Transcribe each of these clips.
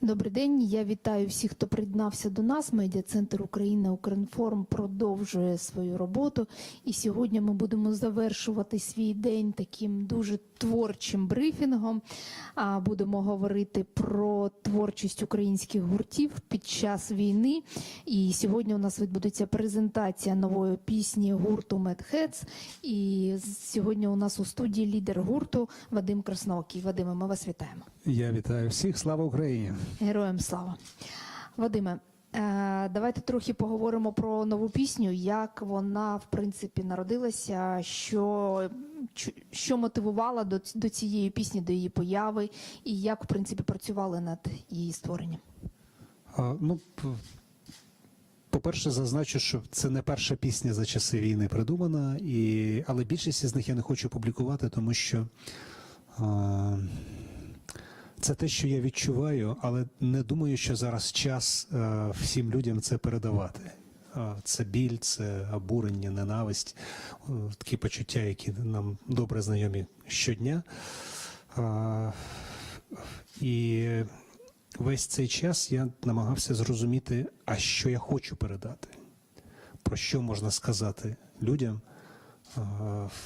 Добрий день. Я вітаю всіх, хто приєднався до нас. Медіа центр Україна Укрінформ продовжує свою роботу. І сьогодні ми будемо завершувати свій день таким дуже творчим брифінгом. А будемо говорити про творчість українських гуртів під час війни. І сьогодні у нас відбудеться презентація нової пісні гурту Медхец. І сьогодні у нас у студії лідер гурту Вадим Красноокий. Вадиме, ми вас вітаємо. Я вітаю всіх. Слава Україні! Героям слава. Вадиме, е, давайте трохи поговоримо про нову пісню, як вона в принципі народилася, що, що мотивувало до, до цієї пісні, до її появи, і як в принципі працювали над її створенням. Ну, по-перше, зазначу, що це не перша пісня за часи війни придумана, і... але більшість з них я не хочу публікувати, тому що це те, що я відчуваю, але не думаю, що зараз час а, всім людям це передавати. Це біль, це обурення, ненависть, такі почуття, які нам добре знайомі щодня. І весь цей час я намагався зрозуміти, а що я хочу передати, про що можна сказати людям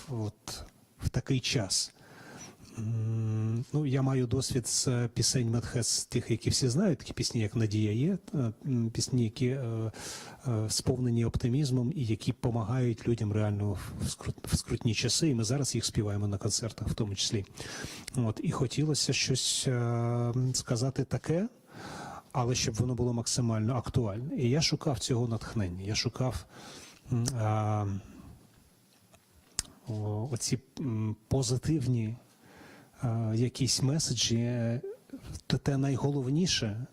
от, в такий час. Ну, я маю досвід з е, пісень Медхес, тих, які всі знають, такі пісні, як Надія є, пісні, які е, е, сповнені оптимізмом і які допомагають людям реально в скрутні часи. І ми зараз їх співаємо на концертах, в тому числі. От, і хотілося щось сказати таке, але щоб воно було максимально актуальне. І я шукав цього натхнення. Я шукав. а, оці позитивні якісь меседжі, е, то те найголовніше,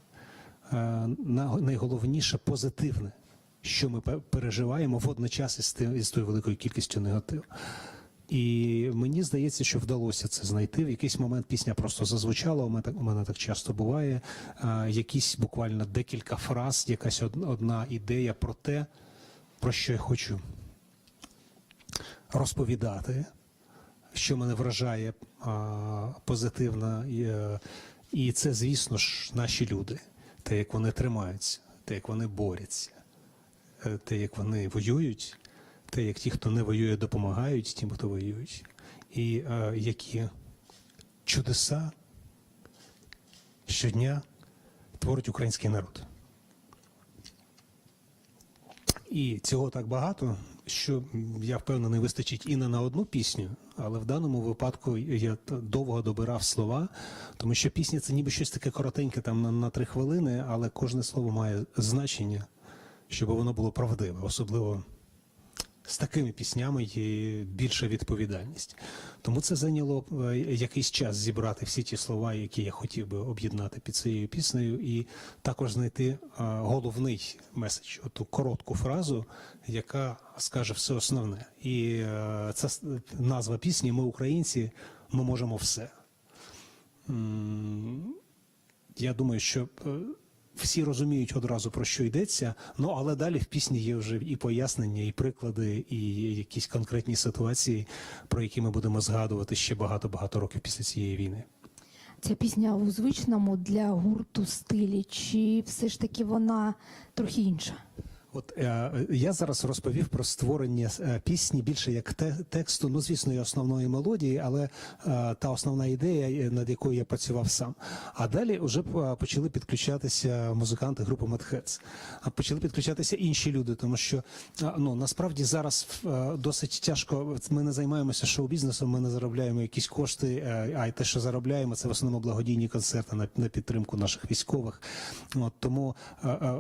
е, найголовніше позитивне, що ми переживаємо водночас із, тим- із тою великою кількістю негативу. І мені здається, що вдалося це знайти. В якийсь момент пісня просто зазвучала. У мене так, у мене так часто буває. Е, якісь буквально декілька фраз, якась од- одна ідея про те, про що я хочу розповідати, що мене вражає позитивно. І, е, це, звісно ж, наші люди, те, як вони тримаються, те, як вони борються, е, те, як вони воюють, те, як ті, хто не воює, допомагають тим, хто воюють, і е, які чудеса щодня творить український народ. І цього так багато, що я впевнений, вистачить і не на одну пісню, але в даному випадку я довго добирав слова, тому що пісня це ніби щось таке коротеньке, там на, на три хвилини, але кожне слово має значення, щоб воно було правдиве, особливо з такими піснями є більша відповідальність. Тому це зайняло е, якийсь час зібрати всі ті слова, які я хотів би об'єднати під цією піснею, і також знайти е, головний меседж, оту коротку фразу, яка скаже все основне. І е, це назва пісні Ми українці, ми можемо все. Я думаю, що всі розуміють одразу про що йдеться. Ну але далі в пісні є вже і пояснення, і приклади, і якісь конкретні ситуації, про які ми будемо згадувати ще багато-багато років після цієї війни. Ця пісня у звичному для гурту стилі, чи все ж таки вона трохи інша? От е, я зараз розповів про створення е, пісні більше як те, тексту, ну звісно, і основної мелодії, але е, та основна ідея, е, над якою я працював сам. А далі вже е, почали підключатися музиканти групи Медхец. А почали підключатися інші люди, тому що ну насправді зараз досить тяжко. Ми не займаємося шоу-бізнесом, ми не заробляємо якісь кошти. А й те, що заробляємо, це в основному благодійні концерти на, на підтримку наших військових. От тому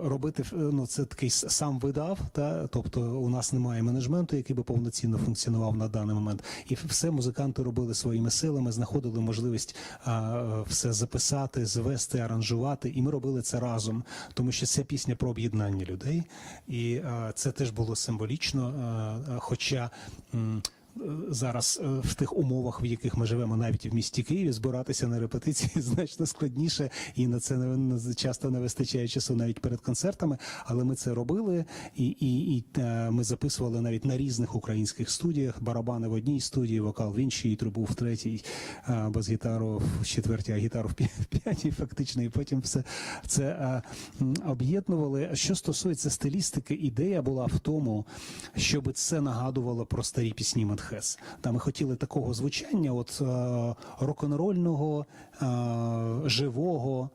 робити ну це такий с- сам видав, та тобто у нас немає менеджменту, який би повноцінно функціонував на даний момент, і все музиканти робили своїми силами, знаходили можливість а, все записати, звести, аранжувати, і ми робили це разом, тому що ця пісня про об'єднання людей, і а, це теж було символічно. а, Хоча м, зараз е, в тих умовах, в яких ми живемо, навіть в місті Києві, збиратися на репетиції значно складніше, і на це не, часто не вистачає часу навіть перед концертами. Але ми це робили, і, і, і е, ми записували навіть на різних українських студіях. Барабани в одній студії, вокал в іншій, трубу в третій, е, бас-гітару в четвертій, а гітару в п'я- п'ятій, фактично. І потім все це об'єднували. Що стосується стилістики, ідея була в тому, щоб це нагадувало про старі пісні Медхес. Та ми хотіли такого звучання, от е, рок-н-рольного, е, живого.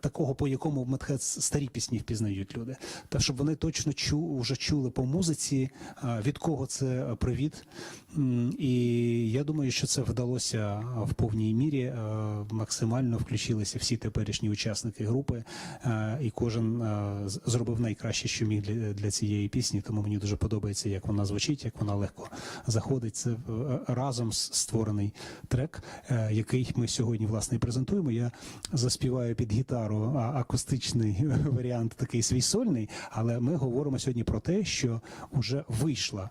Такого, по якому Медхес старі пісні впізнають люди, та щоб вони точно чу, вже чули по музиці, від кого це привіт. І я думаю, що це вдалося в повній мірі. Максимально включилися всі теперішні учасники групи, і кожен зробив найкраще, що міг для, для цієї пісні. Тому мені дуже подобається, як вона звучить, як вона легко заходить. Це разом створений трек, е, який ми сьогодні власне і презентуємо. Я заспіваю під гітару а, акустичний варіант, такий свій сольний. Але ми говоримо сьогодні про те, що вже вийшла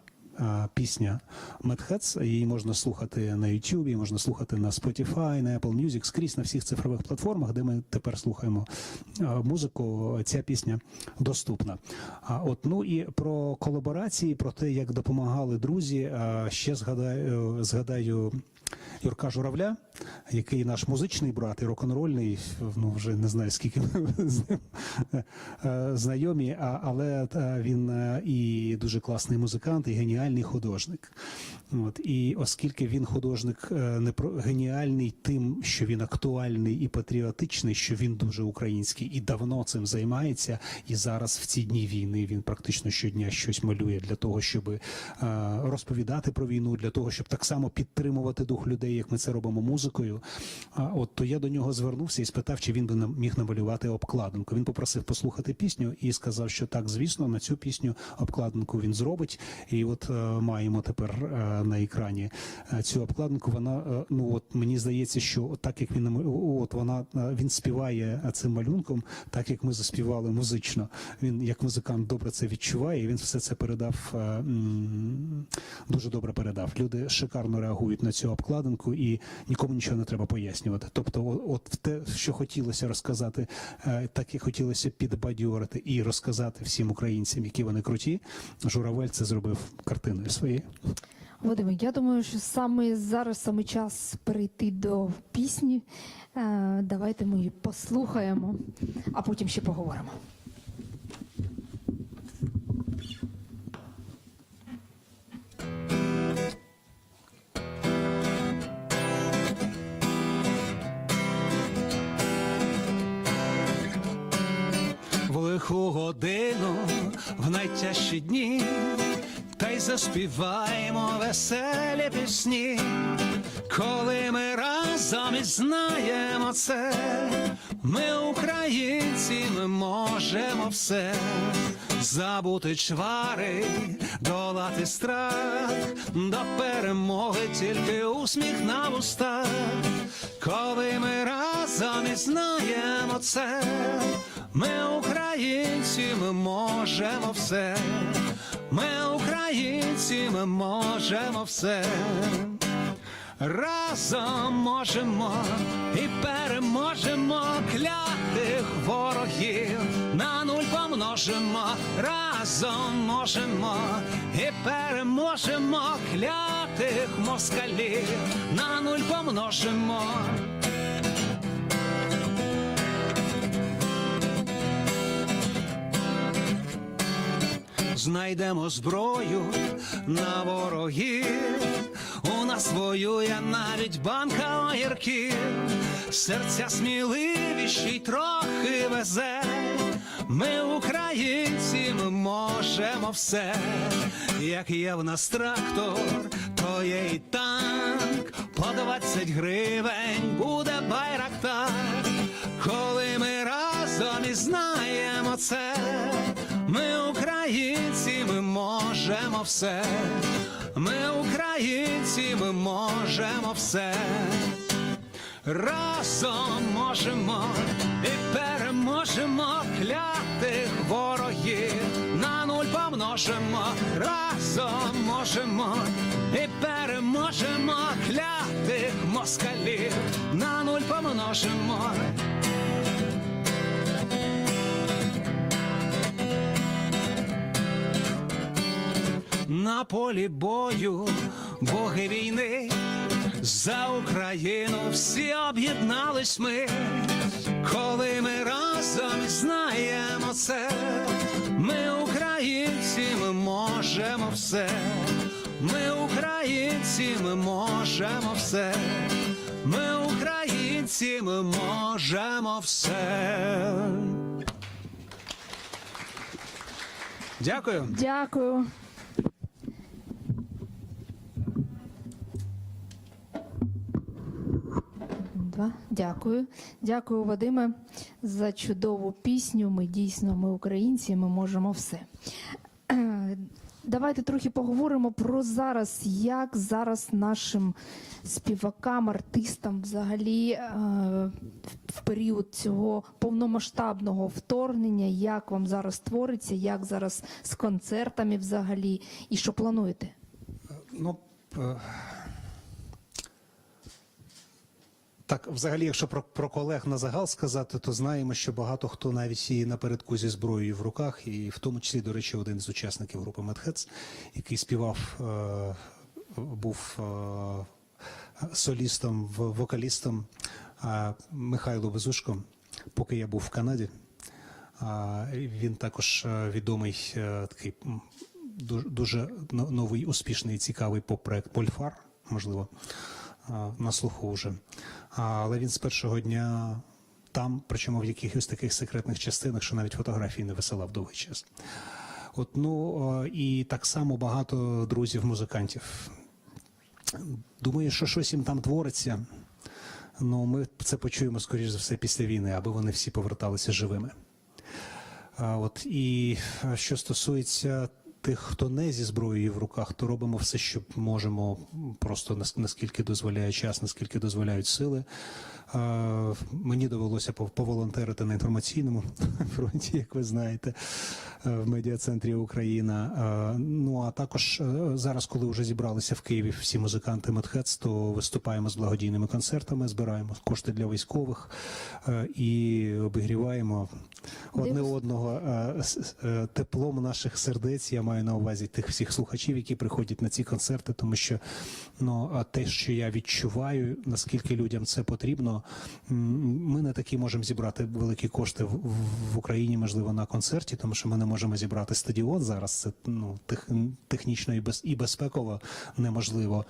пісня Medheads. Її можна слухати на YouTube, можна слухати на Spotify, на Apple Music, скрізь на всіх цифрових платформах, де ми тепер слухаємо музику. Ця пісня доступна. От ну і про колаборації, про те, як допомагали друзі. Ще згадаю, згадаю Юрка Журавля, який наш музичний брат і рок-н-рольний, ну вже не знаю скільки ми з ним е, знайомі, але е, він е, і дуже класний музикант, і геніальний художник. От і оскільки він художник е, не про геніальний тим, що він актуальний і патріотичний, що він дуже український і давно цим займається. І зараз в ці дні війни він практично щодня щось малює для того, щоб е, розповідати про війну, для того, щоб так само підтримувати дух людей, як ми це робимо музикою. А от то я до нього звернувся і спитав, чи він би нам- міг намалювати обкладинку. Він попросив послухати пісню і сказав, що так, звісно, на цю пісню обкладинку він зробить. І от е, маємо тепер е, на екрані е, цю обкладинку. Вона е, ну от мені здається, що так як він от вона е, він співає цим малюнком, так як ми заспівали музично. Він як музикант добре це відчуває. і Він все це передав е, дуже добре передав. Люди шикарно реагують на цю обкладинку, і нікому нічого не треба пояснювати. Тобто, от те, що хотілося розказати, е, так і хотілося підбадьорити і розказати всім українцям, які вони круті. Журавель це зробив картиною своєю. Вадиме, я думаю, що саме зараз саме час перейти до пісні. Е, Давайте ми її послухаємо, а потім ще поговоримо. Найтяжчі дні, та й заспіваємо веселі пісні, коли ми разом і знаємо це, ми українці, ми можемо все. Забути чвари, долати страх, до перемоги тільки усміх на вустах. Коли ми разом і знаємо це, ми українці, ми можемо все. Ми українці, ми можемо все. Разом можемо і переможемо клятих ворогів, на нуль помножимо, разом можемо і переможемо клятих москалів, на нуль помножимо. Знайдемо зброю на ворогів. У нас воює навіть банка огірків, серця сміливіші й трохи везе. Ми українці, ми можемо все. Як є в нас трактор, то є і танк. По 20 гривень буде байрактар. Коли ми разом і знаємо це, ми українці, ми можемо все. Ми українці, ми можемо все. Разом можемо і переможемо клятих ворогів. На нуль помножимо. разом можемо і переможемо клятих москалів. На нуль помножимо. На полі бою боги війни за Україну всі об'єднались ми, коли ми разом знаємо це, ми українці, ми можемо все, ми українці, ми можемо все, ми українці, ми можемо все. Дякую. Дякую. Два. Дякую. Дякую, Вадиме, за чудову пісню. Ми дійсно, ми українці, ми можемо все. Е, Давайте трохи поговоримо про зараз, як зараз нашим співакам, артистам взагалі е, в період цього повномасштабного вторгнення, як вам зараз твориться, як зараз з концертами взагалі, і що плануєте? Ну, е, так, взагалі, якщо про, про колег на загал сказати, то знаємо, що багато хто навіть і напередку зі зброєю в руках, і в тому числі, до речі, один з учасників групи Медхец, який співав, е, був е, солістом, вокалістом е, Михайло Безушко, поки я був в Канаді. А, Він також е, відомий е, такий м, ду- дуже новий, успішний цікавий поп-проект Польфар, можливо, на слуху вже. Але він з першого дня там, причому в якихось таких секретних частинах, що навіть фотографії не висилав довгий час. От, ну, і так само багато друзів-музикантів. Думаю, що щось їм там твориться. Ну, ми це почуємо, скоріш за все, після війни, аби вони всі поверталися живими. От і що стосується тих, хто не зі зброєю в руках, то робимо все, що можемо, просто наскільки дозволяє час, наскільки дозволяють сили. Мені довелося поволонтерити на інформаційному фронті, як ви знаєте, е, в медіа-центрі Україна. Ну а також е, зараз, коли вже зібралися в Києві всі музиканти Медхец, то виступаємо з благодійними концертами, збираємо кошти для військових е, і обігріваємо одне одного е, е, теплом наших сердець. Я маю на увазі тих всіх слухачів, які приходять на ці концерти, тому що ну а те, що я відчуваю, наскільки людям це потрібно, ми не такі можемо зібрати великі кошти в, Україні, можливо, на концерті, тому що ми не можемо зібрати стадіон зараз. Це ну тех, технічно і без і безпеково неможливо.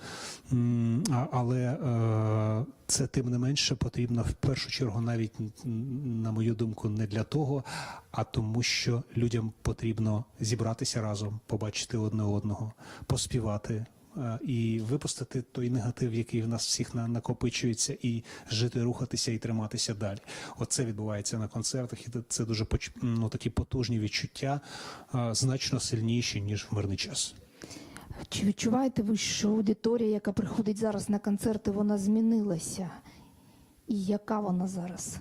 Але е, це тим не менше потрібно в першу чергу, навіть на мою думку, не для того, а тому, що людям потрібно зібратися разом, побачити одне одного, поспівати. е, І випустити той негатив, який в нас всіх на- накопичується, і жити, рухатися і триматися далі. Оце відбувається на концертах, і це дуже ну, такі потужні відчуття, е, значно сильніші ніж в мирний час. Чи відчуваєте ви, що аудиторія, яка приходить зараз на концерти, вона змінилася? І яка вона зараз?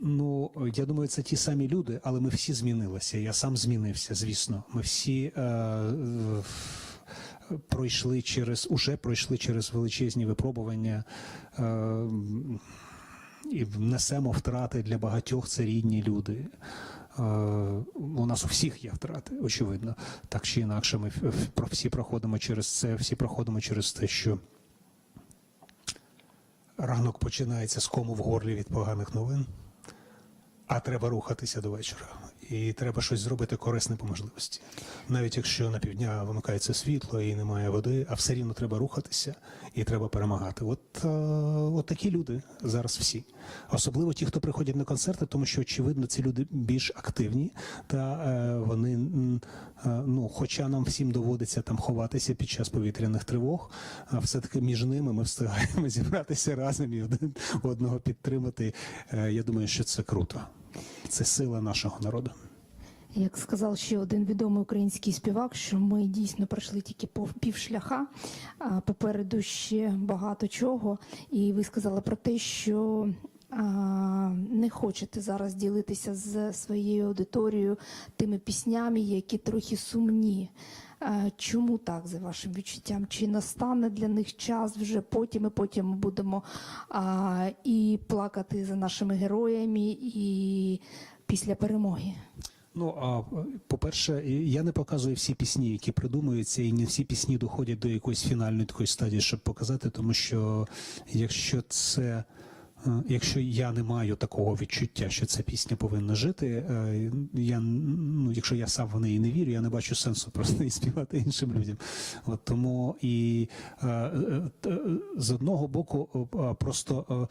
Ну, я думаю, це ті самі люди, але ми всі змінилися. Я сам змінився, звісно. Ми всі е, пройшли через, уже пройшли через величезні випробування. Е, і несемо втрати для багатьох це рідні люди. Е, У нас у всіх є втрати, очевидно. Так чи інакше, ми про- всі проходимо через це, всі проходимо через те, що ранок починається з кому в горлі від поганих новин, а треба рухатися до вечора. І треба щось зробити корисне по можливості. Навіть якщо на півдня вимикається світло і немає води, а все рівно треба рухатися і треба перемагати. От, е, от такі люди зараз всі. Особливо ті, хто приходять на концерти, тому що очевидно ці люди більш активні, та е, вони, е, ну, хоча нам всім доводиться там ховатися під час повітряних тривог, а все-таки між ними ми встигаємо зібратися разом і один одного підтримати. Я думаю, що це круто. Це сила нашого народу. Як сказав ще один відомий український співак, що ми дійсно пройшли тільки півшляха, а попереду ще багато чого. І ви сказали про те, що не хочете зараз ділитися з своєю аудиторією тими піснями, які трохи сумні. Чому так, за вашим відчуттям? Чи настане для них час вже потім, і потім ми будемо а, і плакати за нашими героями, і після перемоги? Ну а по-перше, я не показую всі пісні, які придумуються, і не всі пісні доходять до якоїсь фінальної такої стадії, щоб показати, тому що якщо це. Е, Якщо я не маю такого відчуття, що ця пісня повинна жити, е, я ну, якщо я сам в неї не вірю, я не бачу сенсу просто її співати іншим людям. От тому і е, з одного боку, просто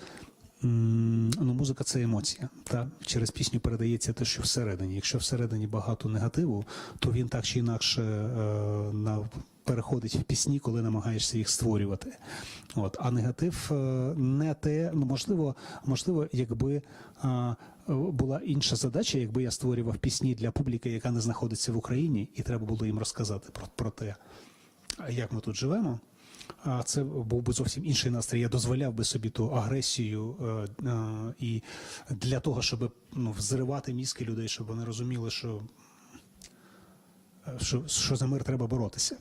Ну, музика це емоція. Та через пісню передається те, що всередині. Якщо всередині багато негативу, то він так чи інакше на переходить в пісні, коли намагаєшся їх створювати. От а негатив е, не те, ну можливо, можливо, якби. е, була інша задача, якби я створював пісні для публіки, яка не знаходиться в Україні, і треба було їм розказати про, про те, як ми тут живемо. А це був би зовсім інший настрій. Я дозволяв би собі ту агресію е, і для того, щоб ну, взривати мізки людей, щоб вони розуміли, що, що, що за мир треба боротися.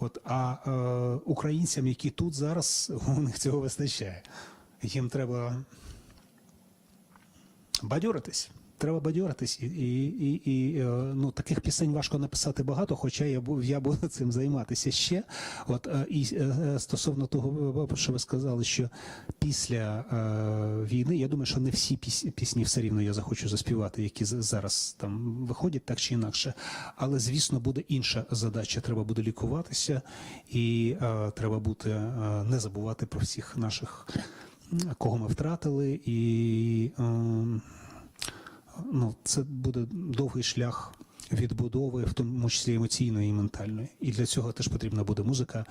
От, а е, українцям, які тут зараз, у них цього вистачає. Їм треба бадьоритись. Треба бадьоритись, і, і, і, е, ну таких пісень важко написати багато, хоча я я буду цим займатися ще. От е, і е, стосовно того, що ви сказали, що після війни я думаю, що не всі піс- пісні все рівно я захочу заспівати, які зараз там виходять так чи інакше. Але звісно, буде інша задача. Треба буде лікуватися, і треба е, не забувати про всіх наших, кого ми втратили, і. Е, ну, це буде довгий шлях відбудови, в тому числі емоційної і ментальної. І для цього теж потрібна буде музика.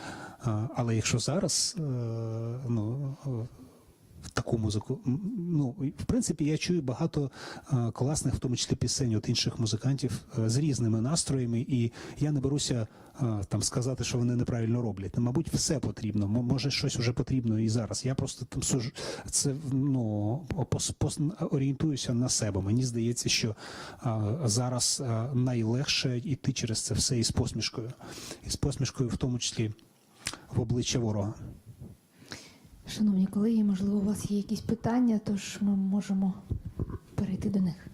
Але якщо зараз е, ну, е, в таку музику, ну в принципі, я чую багато е, класних, в тому числі пісень від інших музикантів е, з різними настроями, і я не беруся е, там сказати, що вони неправильно роблять. Ну, мабуть, все потрібно. Може, щось вже потрібно і зараз. Я просто там сужу це ну орієнтуюся на себе. Мені здається, що зараз найлегше йти через це все із посмішкою, із посмішкою, в тому числі в обличчя ворога. Шановні колеги, можливо, у вас є якісь питання, тож ми можемо перейти до них.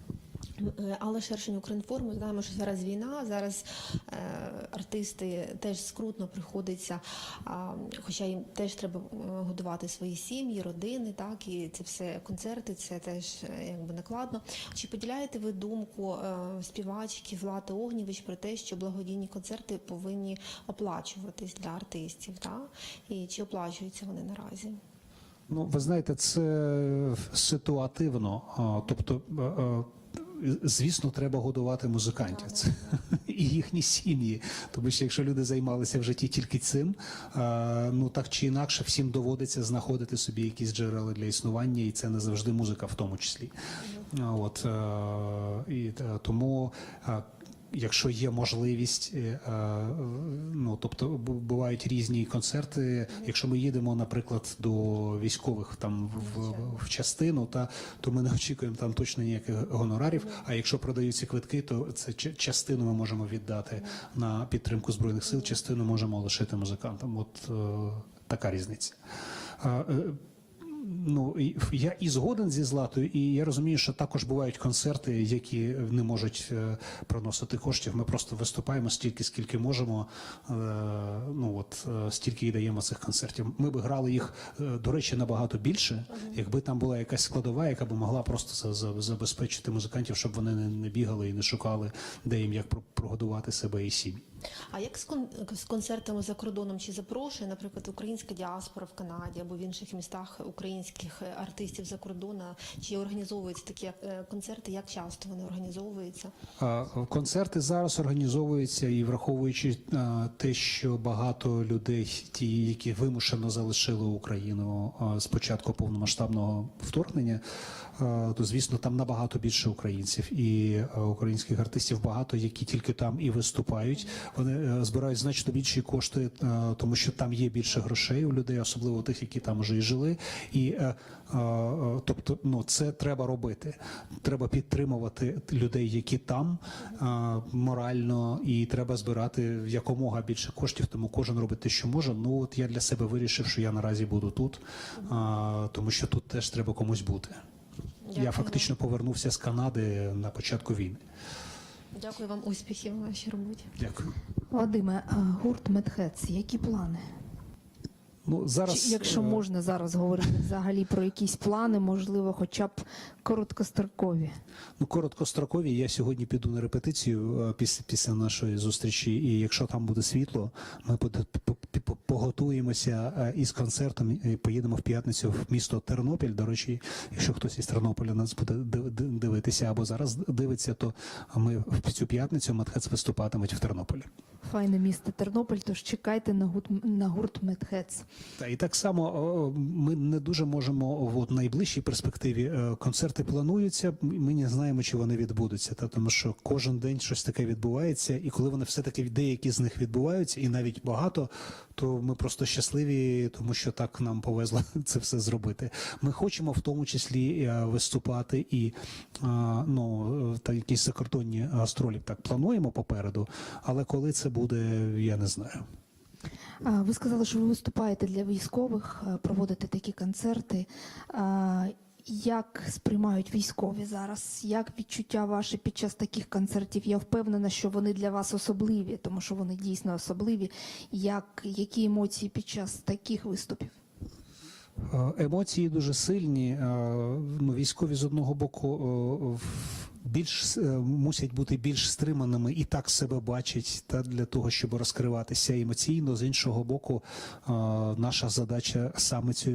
Е, Але Шершень Укрінформ, ми знаємо, що зараз війна, зараз е, артисти теж скрутно приходиться, а, хоча їм теж треба е, годувати свої сім'ї, родини, так і це все концерти, це теж е, якби накладно. Чи поділяєте ви думку е, співачки Влати Огнєвич про те, що благодійні концерти повинні оплачуватись для артистів? Так? І чи оплачуються вони наразі? Ну, ви знаєте, це ситуативно. Тобто, е, е, звісно, треба годувати музикантів це, і їхні сім'ї. Тому що якщо люди займалися в житті тільки цим, е, ну так чи інакше, всім доводиться знаходити собі якісь джерела для існування, і це не завжди музика, в тому числі. От е, і е, тому. Якщо є можливість, е, е, ну тобто бувають різні концерти. Якщо ми їдемо, наприклад, до військових там в, в, частину, та то ми не очікуємо там точно ніяких гонорарів. А якщо продаються квитки, то це частину ми можемо віддати на підтримку збройних сил, частину можемо лишити музикантам. От е, така різниця. Я і згоден зі златою, і я розумію, що також бувають концерти, які не можуть е, приносити коштів. Ми просто виступаємо стільки, скільки можемо. Е, ну от е, стільки і даємо цих концертів. Ми би грали їх, до речі, набагато більше, якби там була якась складова, яка б могла просто за- за- забезпечити музикантів, щоб вони не, не бігали і не шукали, де їм як про- прогодувати себе і сім'ї. А як з, кон- концертами за кордоном чи запрошує, наприклад, українська діаспора в Канаді або в інших містах українських е, артистів за кордону? Чи організовуються такі е, концерти? Як часто вони організовуються? Концерти зараз організовуються і враховуючи те, що багато людей, ті, які вимушено залишили Україну а, з початку повномасштабного вторгнення, то звісно там набагато більше українців і українських артистів багато, які тільки там і виступають. Вони е, збирають значно більші кошти, е, тому що там є більше грошей у людей, особливо тих, які там вже і жили. І е, е, е, тобто, ну це треба робити. Треба підтримувати людей, які там е, морально, і треба збирати якомога більше коштів. Тому кожен робить те, що може. Ну от я для себе вирішив, що я наразі буду тут, е, тому що тут теж треба комусь бути. Дякую Я фактично повернувся з Канади на початку війни. Дякую вам успіхів у вашій роботі. Дякую. Вадиме, гурт Медхец, які плани? Ну зараз, Чи, якщо е, можна зараз говорити взагалі про якісь плани, можливо, хоча б короткострокові. ну короткострокові, я сьогодні піду на репетицію е, після після нашої зустрічі. І якщо там буде світло, ми поготуємося е, із концертом і поїдемо в п'ятницю в місто Тернопіль. До речі, якщо хтось із Тернополя нас буде див- див- дивитися або зараз дивиться, то ми в цю п'ятницю Матхец виступатимуть в Тернополі. Файне місто Тернопіль, тож чекайте на гурт, на гурт Медхец. Та і так само ми не дуже можемо в найближчій перспективі е, концерти плануються. Ми не знаємо, чи вони відбудуться. Та тому, що кожен день щось таке відбувається, і коли вони все таки деякі з них відбуваються, і навіть багато, то ми просто щасливі, тому що так нам повезло це все зробити. Ми хочемо в тому числі е, виступати і ну е, та якісь закордонні гастролі так плануємо попереду. Але коли це буде, я не знаю. Ви сказали, що ви виступаєте для військових, а, проводите такі концерти. Як сприймають військові зараз? Як відчуття ваші під час таких концертів? Я впевнена, що вони для вас особливі, тому що вони дійсно особливі. Як які емоції під час таких виступів? Е, Емоції дуже сильні. Е, Ну, військові з одного боку е, більш е, мусять бути більш стриманими і так себе бачать та для того, щоб розкриватися емоційно. З іншого боку, е, наша задача саме цю е,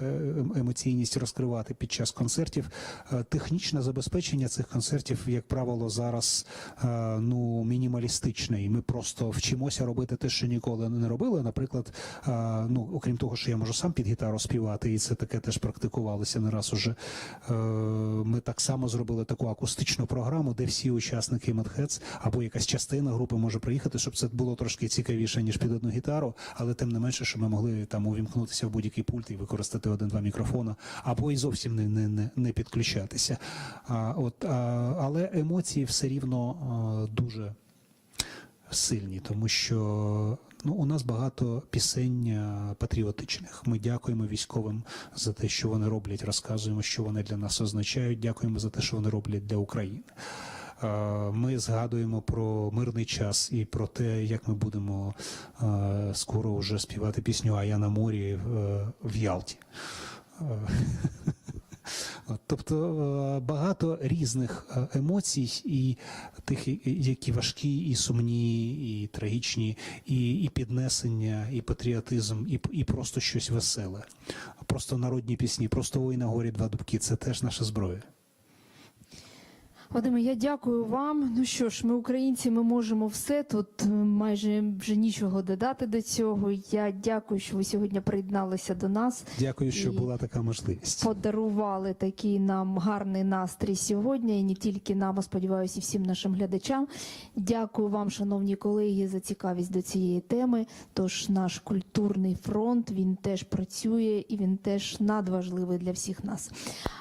е, емоційність розкривати під час концертів. Технічне забезпечення цих концертів, як правило, зараз ну мінімалістичне, і ми просто вчимося робити те, що ніколи не робили. Наприклад, ну окрім того, що я можу сам під гітару співати, і це таке теж практикувалося не раз уже. Ми так само зробили таку акустичну програму, де всі учасники Медхец або якась частина групи може приїхати, щоб це було трошки цікавіше ніж під одну гітару, але тим не менше, що ми могли там увімкнутися в будь-який пульт і використати один-два мікрофона, або і зовсім не, не, не, підключатися. А, от, а, але емоції все рівно а, дуже сильні, тому що ну, у нас багато пісень е, патріотичних. Ми дякуємо військовим за те, що вони роблять, розказуємо, що вони для нас означають. Дякуємо за те, що вони роблять для України. Е, Ми згадуємо про мирний час і про те, як ми будемо е, скоро вже співати пісню А я на морі в, в Ялті. Тобто е, багато різних е, емоцій, і тих, які важкі, і сумні, і трагічні, і, і піднесення, і патріотизм, і, і просто щось веселе. Просто народні пісні, просто ой на горі два дубки це теж наша зброя. Вадиме, я дякую вам. Ну що ж, ми українці, ми можемо все. Тут е, майже вже нічого додати до цього. Я дякую, що ви сьогодні приєдналися до нас. Дякую, що І- була така можливість. Подарували такий нам гарний настрій сьогодні, і не тільки нам, а сподіваюся, і всім нашим глядачам. Дякую вам, шановні колеги, за цікавість до цієї теми. Тож наш культурний фронт він теж працює і він теж надважливий для всіх нас.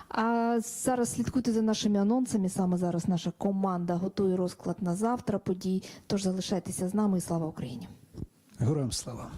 А зараз слідкуйте за нашими анонсами. Саме зараз наша команда готує розклад на завтра подій. Тож залишайтеся з нами і слава Україні. Героям слава!